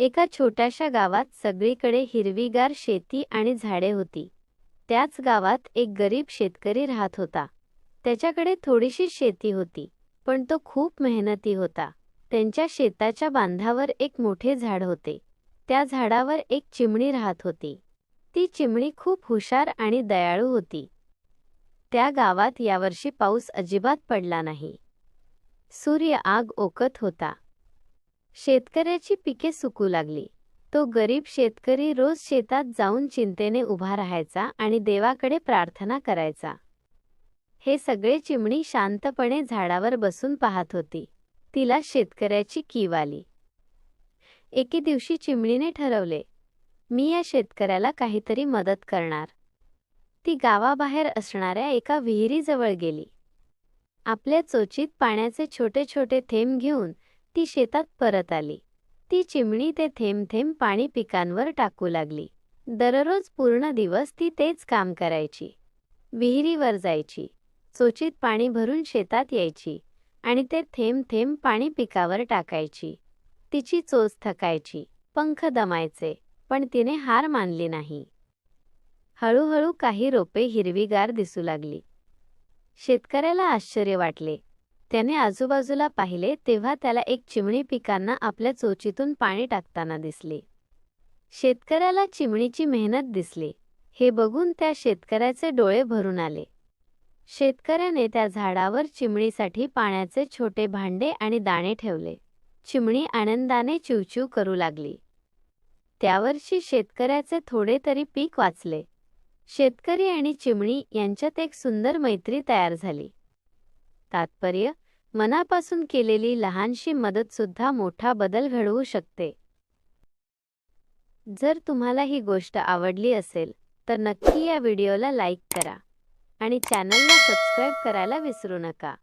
एका छोट्याशा गावात सगळीकडे हिरवीगार शेती आणि झाडे होती. त्याच गावात एक गरीब शेतकरी राहत होता. त्याच्याकडे थोडीशी शेती होती पण तो खूप मेहनती होता. त्यांच्या शेताच्या बांधावर एक मोठे झाड होते. त्या झाडावर एक चिमणी राहत होती. ती चिमणी खूप हुशार आणि दयाळू होती. त्या गावात यावर्षी पाऊस अजिबात पडला नाही. सूर्य आग ओकत होता. शेतकऱ्याची पिके सुकू लागली. तो गरीब शेतकरी रोज शेतात जाऊन चिंतेने उभा राहायचा आणि देवाकडे प्रार्थना करायचा. हे सगळे चिमणी शांतपणे झाडावर बसून पाहत होती. तिला शेतकऱ्याची कीव आली. एके दिवशी चिमणीने ठरवले मी या शेतकऱ्याला काहीतरी मदत करणार. ती गावाबाहेर असणाऱ्या एका विहिरीजवळ गेली. आपल्या चोचीत पाण्याचे छोटे छोटे थेंब घेऊन ती शेतात परत आली. ती चिमणी ते थेंब थेंब पाणी पिकांवर टाकू लागली. दररोज पूर्ण दिवस ती तेच काम करायची. विहिरीवर जायची. चोचीत पाणी भरून शेतात यायची आणि ते थेंब थेंब पाणी पिकावर टाकायची. तिची चोच थकायची पंख दमायचे पण तिने हार मानली नाही. हळूहळू काही रोपे हिरवीगार दिसू लागली. शेतकऱ्याला आश्चर्य वाटले. त्याने आजूबाजूला पाहिले तेव्हा त्याला एक चिमणी पिकांना आपल्या चोचीतून पाणी टाकताना दिसली. शेतकऱ्याला चिमणीची मेहनत दिसली. हे बघून त्या शेतकऱ्याचे डोळे भरून आले. शेतकऱ्याने त्या झाडावर चिमणीसाठी पाण्याचे छोटे भांडे आणि दाणे ठेवले. चिमणी आनंदाने चिवचिव करू लागली. त्यावर्षी शेतकऱ्याचे थोडे तरी पीक वाचले. शेतकरी आणि चिमणी यांच्यात एक सुंदर मैत्री तयार झाली. तात्पर्य मनापासून केलेली लहानशी मदतसुद्धा मोठा बदल घडवू शकते. जर तुम्हाला ही गोष्ट आवडली असेल तर नक्की या व्हिडिओला लाईक करा आणि चॅनलला सबस्क्राईब करायला विसरू नका.